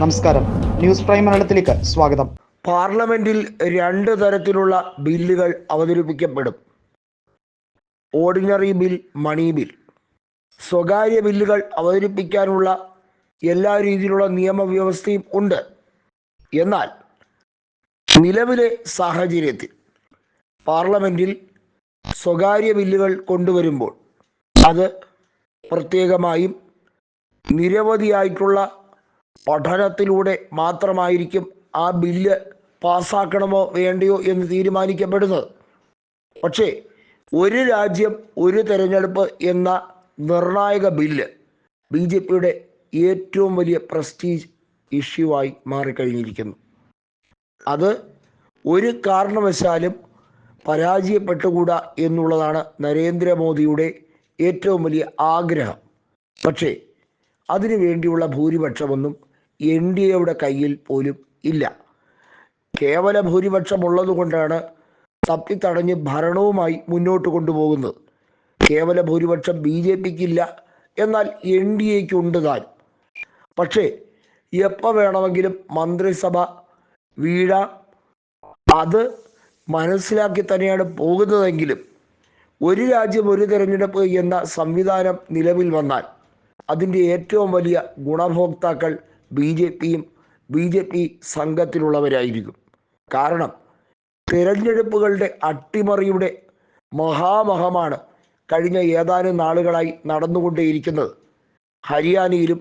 നമസ്കാരം. News prime മലയാളത്തിലേക്ക് സ്വാഗതം. പാർലമെന്റിൽ രണ്ട് തരത്തിലുള്ള ബില്ലുകൾ അവതരിപ്പിക്കപ്പെടും. Ordinary bill money bill. സ്വകാര്യ ബില്ലുകൾ അവതരിപ്പിക്കാനുള്ള എല്ലാ രീതിയിലുള്ള നിയമവ്യവസ്ഥയും ഉണ്ട്. എന്നാൽ നിലവിലെ സാഹചര്യത്തിൽ പാർലമെന്റിൽ സ്വകാര്യ ബില്ലുകൾ കൊണ്ടുവരുമ്പോൾ അത് പ്രത്യേകമായും നിരവധിയായിട്ടുള്ള പഠനത്തിലൂടെ മാത്രമായിരിക്കും ആ ബില്ല് പാസ്സാക്കണമോ വേണ്ടയോ എന്ന് തീരുമാനിക്കപ്പെടുന്നത്. പക്ഷേ ഒരു രാജ്യം ഒരു തെരഞ്ഞെടുപ്പ് എന്ന നിർണായക ബില്ല് ബി ജെ പിയുടെ ഏറ്റവും വലിയ പ്രസ്റ്റീജ് ഇഷ്യൂ ആയി മാറിക്കഴിഞ്ഞിരിക്കുന്നു. അത് ഒരു കാരണവശാലും പരാജയപ്പെട്ടുകൂടാ എന്നുള്ളതാണ് നരേന്ദ്രമോദിയുടെ ഏറ്റവും വലിയ ആഗ്രഹം. പക്ഷേ അതിനു വേണ്ടിയുള്ള ഭൂരിപക്ഷമൊന്നും എൻ ഡി എയുടെ കയ്യിൽ പോലും ഇല്ല. കേവല ഭൂരിപക്ഷം ഉള്ളതുകൊണ്ടാണ് തപ്പിത്തടഞ്ഞ് ഭരണവുമായി മുന്നോട്ട് കൊണ്ടുപോകുന്നത്. കേവല ഭൂരിപക്ഷം ബി ജെ പിക്കില്ല എന്നാൽ എൻ ഡി എക്ക് ഉണ്ട് താൻ. പക്ഷേ എപ്പോൾ വേണമെങ്കിലും മന്ത്രിസഭ വീഴാം അത് മനസ്സിലാക്കി തന്നെയാണ് പോകുന്നതെങ്കിലും ഒരു രാജ്യം ഒരു തിരഞ്ഞെടുപ്പ് എന്ന സംവിധാനം നിലവിൽ വന്നാൽ അതിന്റെ ഏറ്റവും വലിയ ഗുണഭോക്താക്കൾ ബി ജെ പിയും ബി ജെ പി സംഘത്തിലുള്ളവരായിരിക്കും. കാരണം തിരഞ്ഞെടുപ്പുകളുടെ അട്ടിമറിയുടെ മഹാമഹമാണ് കഴിഞ്ഞ ഏതാനും നാളുകളായി നടന്നുകൊണ്ടേയിരിക്കുന്നത്. ഹരിയാനയിലും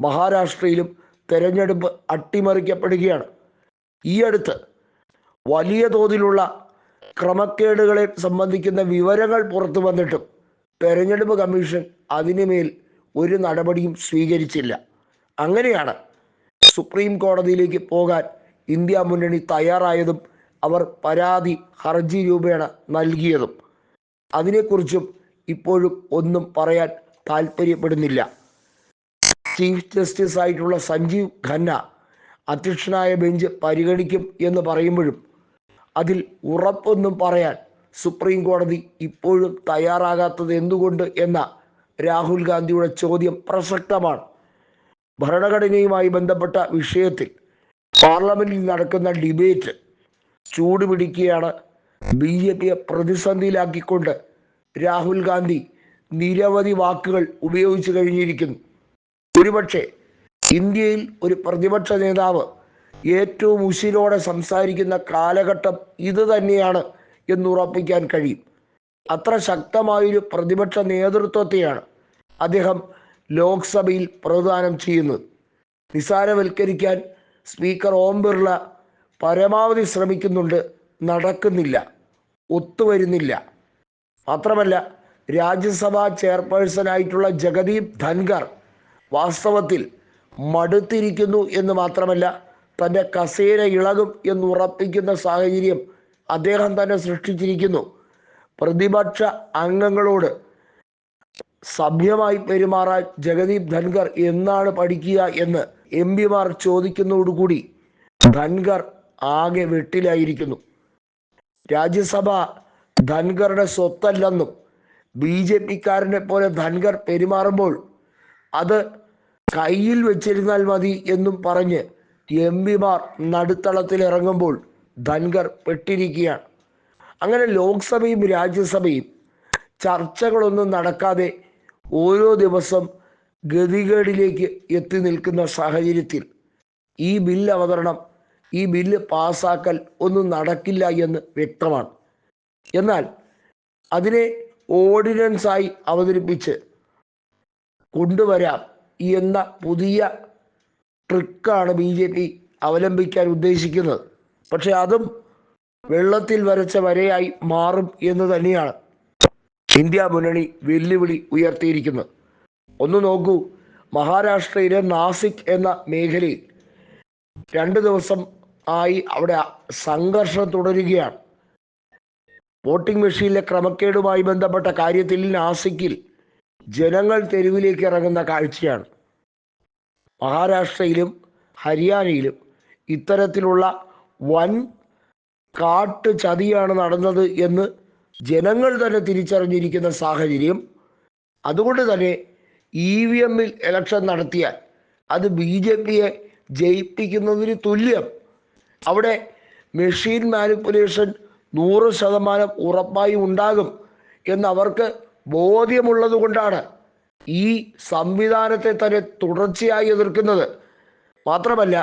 മഹാരാഷ്ട്രയിലും തെരഞ്ഞെടുപ്പ് അട്ടിമറിക്കപ്പെടുകയാണ്. ഈ അടുത്ത് വലിയ തോതിലുള്ള ക്രമക്കേടുകളെ സംബന്ധിക്കുന്ന വിവരങ്ങൾ പുറത്തു വന്നിട്ടും തെരഞ്ഞെടുപ്പ് കമ്മീഷൻ അതിനുമേൽ ഒരു നടപടിയും സ്വീകരിച്ചില്ല. അങ്ങനെയാണ് സുപ്രീം കോടതിയിലേക്ക് പോകാൻ ഇന്ത്യ മുന്നണി തയ്യാറായതും അവർ പരാതി ഹർജി രൂപേണ നൽകിയതും. അതിനെക്കുറിച്ചും ഇപ്പോഴും ഒന്നും പറയാൻ താല്പര്യപ്പെടുന്നില്ല ചീഫ് ജസ്റ്റിസ് ആയിട്ടുള്ള സഞ്ജീവ് ഖന്ന അധ്യക്ഷനായ ബെഞ്ച് പരിഗണിക്കും എന്ന് പറയുമ്പോഴും അതിൽ ഉറപ്പൊന്നും പറയാൻ സുപ്രീം കോടതി ഇപ്പോഴും തയ്യാറാകാത്തത് എന്തുകൊണ്ട് എന്ന രാഹുൽ ഗാന്ധിയുടെ ചോദ്യം പ്രസക്തമാണ്. ഭരണഘടനയുമായി ബന്ധപ്പെട്ട വിഷയത്തിൽ പാർലമെന്റിൽ നടക്കുന്ന ഡിബേറ്റ് ചൂടുപിടിക്കുകയാണ് ബി ജെ പിയെ പ്രതിസന്ധിയിലാക്കിക്കൊണ്ട് രാഹുൽ ഗാന്ധി നിരവധി വാക്കുകൾ ഉപയോഗിച്ചു കഴിഞ്ഞിരിക്കുന്നു. ഒരുപക്ഷെ ഇന്ത്യയിൽ ഒരു പ്രതിപക്ഷ നേതാവ് ഏറ്റവും ഉശിരോടെ സംസാരിക്കുന്ന കാലഘട്ടം ഇത് തന്നെയാണ് എന്നുറപ്പിക്കാൻ കഴിയും. അത്ര ശക്തമായൊരു പ്രതിപക്ഷ നേതൃത്വത്തെയാണ് അദ്ദേഹം ലോക്സഭയിൽ പ്രദാനം ചെയ്യുന്നത്. നിസാരവൽക്കരിക്കാൻ സ്പീക്കർ ഓം ബിർള പരമാവധി ശ്രമിക്കുന്നുണ്ട്. നടക്കുന്നില്ല. ഒത്തുവരുന്നില്ല. മാത്രമല്ല രാജ്യസഭാ ചെയർപേഴ്സണായിട്ടുള്ള ജഗദീപ് ധൻഖർ വാസ്തവത്തിൽ മടുത്തിരിക്കുന്നു എന്ന് മാത്രമല്ല തന്റെ കസേര ഇളകും എന്ന് ഉറപ്പിക്കുന്ന സാഹചര്യം അദ്ദേഹം തന്നെ സൃഷ്ടിച്ചിരിക്കുന്നു. പ്രതിപക്ഷ അംഗങ്ങളോട് സഭ്യമായി പെരുമാറാൻ ജഗദീപ് ധൻഖർ എന്നാണ് പഠിക്കുക എന്ന് എം പിമാർ ചോദിക്കുന്നതോടുകൂടി ധൻഖർ ആകെ വെട്ടിലായിരിക്കുന്നു. രാജ്യസഭ ധൻഖറുടെ സ്വത്തല്ലെന്നും ബി ജെ പിക്കാരനെ പോലെ ധൻഖർ പെരുമാറുമ്പോൾ അത് കയ്യിൽ വെച്ചിരുന്നാൽ മതി എന്നും പറഞ്ഞ് എം പിമാർ നടുത്തളത്തിൽ ഇറങ്ങുമ്പോൾ ധൻഖർ പെട്ടിരിക്കുകയാണ്. അങ്ങനെ ലോക്സഭയും രാജ്യസഭയും ചർച്ചകളൊന്നും നടക്കാതെ ഓരോ ദിവസം ഗതികേടിലേക്ക് എത്തി നിൽക്കുന്ന സാഹചര്യത്തിൽ ഈ ബില്ല് അവതരണം ഈ ബില്ല് പാസാക്കൽ ഒന്നും നടക്കില്ല എന്ന് വ്യക്തമാണ്. എന്നാൽ അതിനെ ഓർഡിനൻസായി അവതരിപ്പിച്ച് കൊണ്ടുവരാം എന്ന പുതിയ ട്രിക്കാണ് ബി ജെ പി അവലംബിക്കാൻ ഉദ്ദേശിക്കുന്നത്. പക്ഷെ അതും വെള്ളത്തിൽ വരച്ച വരയായി മാറും എന്ന് തന്നെയാണ് ഇന്ത്യ മുന്നണി വെല്ലുവിളി ഉയർത്തിയിരിക്കുന്നത് ഒന്ന് നോക്കൂ മഹാരാഷ്ട്രയിലെ നാസിക് എന്ന മേഖലയിൽ രണ്ടു ദിവസം ആയി അവിടെ സംഘർഷം തുടരുകയാണ്. വോട്ടിംഗ് മെഷീനിലെ ക്രമക്കേടുമായി ബന്ധപ്പെട്ട കാര്യത്തിൽ നാസിക്കിൽ ജനങ്ങൾ തെരുവിലേക്ക് ഇറങ്ങുന്ന കാഴ്ചയാണ്. മഹാരാഷ്ട്രയിലും ഹരിയാനയിലും ഇത്തരത്തിലുള്ള വൻ കാട്ടു ചതിയാണ് നടന്നത് എന്ന് ജനങ്ങൾ തന്നെ തിരിച്ചറിഞ്ഞിരിക്കുന്ന സാഹചര്യം. അതുകൊണ്ട് തന്നെ ഇ വി എമ്മിൽ ഇലക്ഷൻ നടത്തിയാൽ അത് ബി ജെ പിയെ ജയിപ്പിക്കുന്നതിന് തുല്യം. അവിടെ മെഷീൻ മാനിപ്പുലേഷൻ നൂറ് ശതമാനം ഉറപ്പായി ഉണ്ടാകും എന്നവർക്ക് ബോധ്യമുള്ളത് കൊണ്ടാണ് ഈ സംവിധാനത്തെ തന്നെ തുടർച്ചയായി എതിർക്കുന്നത്. മാത്രമല്ല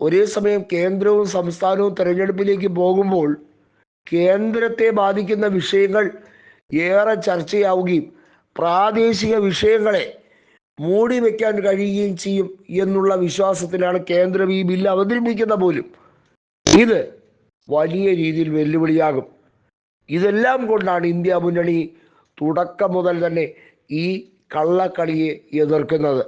ഒരേ സമയം കേന്ദ്രവും സംസ്ഥാനവും തെരഞ്ഞെടുപ്പിലേക്ക് പോകുമ്പോൾ കേന്ദ്രത്തെ ബാധിക്കുന്ന വിഷയങ്ങൾ ഏറെ ചർച്ചയാവുകയും പ്രാദേശിക വിഷയങ്ങളെ മൂടി വെക്കാൻ കഴിയുകയും ചെയ്യും എന്നുള്ള വിശ്വാസത്തിലാണ് കേന്ദ്രം ഈ ബില്ല് അവതരിപ്പിക്കുന്ന പോലും. ഇത് വലിയ രീതിയിൽ വെല്ലുവിളിയാകും. ഇതെല്ലാം കൊണ്ടാണ് ഇന്ത്യ മുന്നണി തുടക്കം മുതൽ തന്നെ ഈ കള്ളക്കളിയെ എതിർക്കുന്നത്.